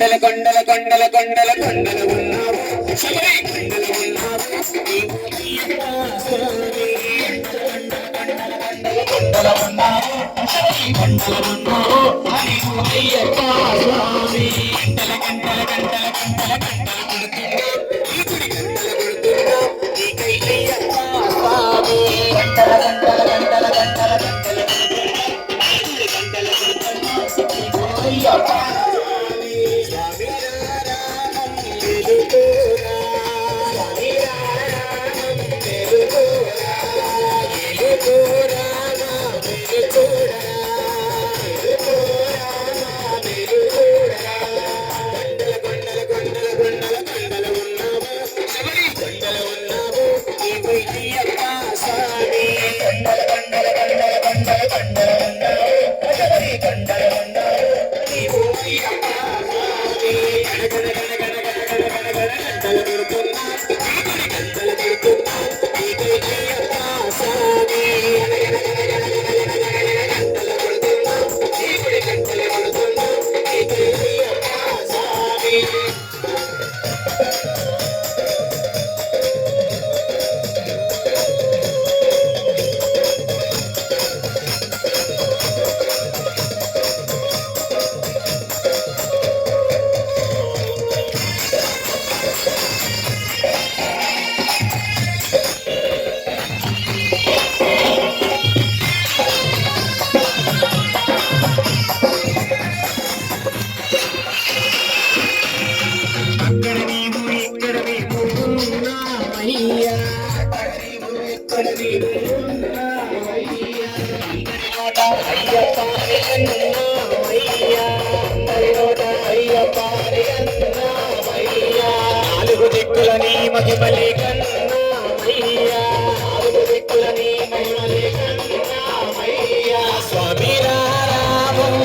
కొండల కొండల కొండల కొండల కొండల ఉన్నావు. కొండల కొండల కొండల కొండల కొండల కొండల కొండల కొండల కొండల కొండల కొండల కొండల gada gada gada gada gada gada gada నాలుగు దిక్కులని మహిమలే కన్నా దిక్కులని మహిమలే కన్నా స్వామి రామం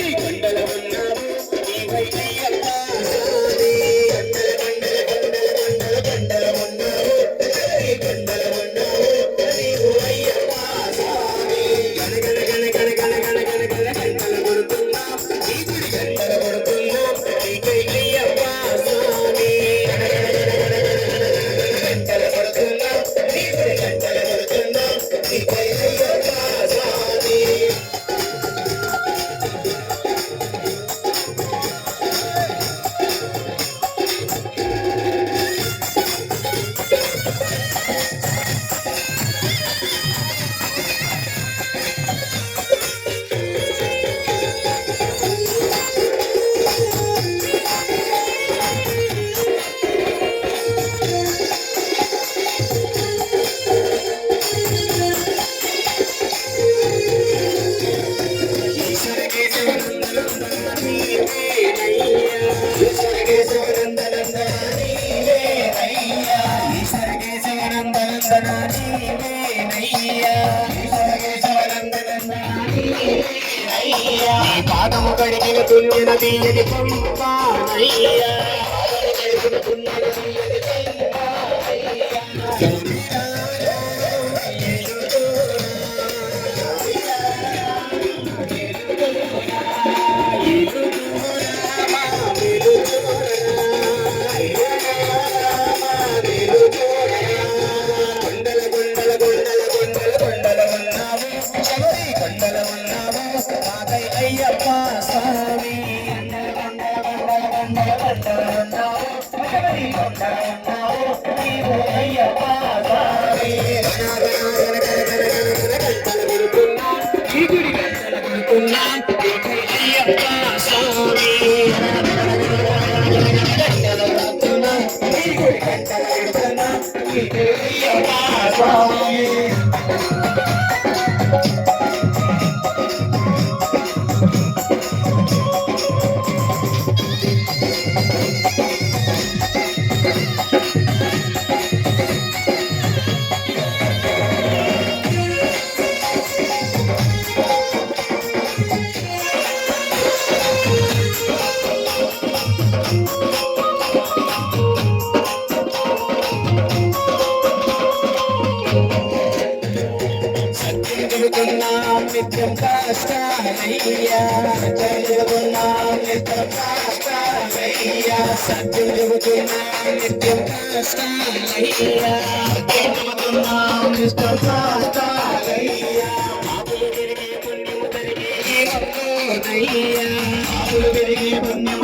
கண்டவன் నందన నీవేనయ్యా పాదము కడిగిన తుల్యన తీయని పంపానయ్యా சாமி నిత్యం కాస్తానయ్యా. చదువున్నాం నిత్యం కాస్తానయ్యా సత్యలుగుతున్నాం నిత్యం కాస్తానయ్యా చదువుతున్నాం పెరిగి పుణ్యము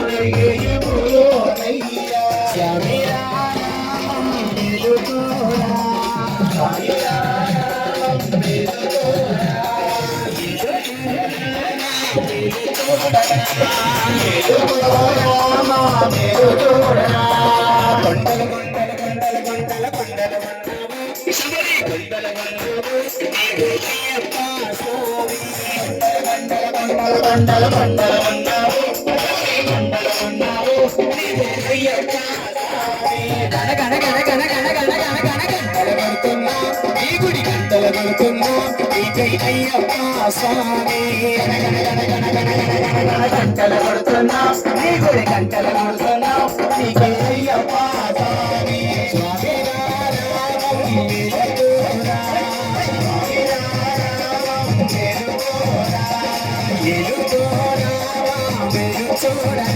కొండల కొండల కొండల కొండల కొండల ఉన్నాము శబరి కొండల ఉన్నాము నీవు అయ్యప్ప స్వామి కొండల జై అయ్యప్ప స్వామి. గంటలు కొడుతున్నాం నీ గుడి గంటలు కొడుతున్నాం నీ జై అయ్యప్ప స్వామి చూడ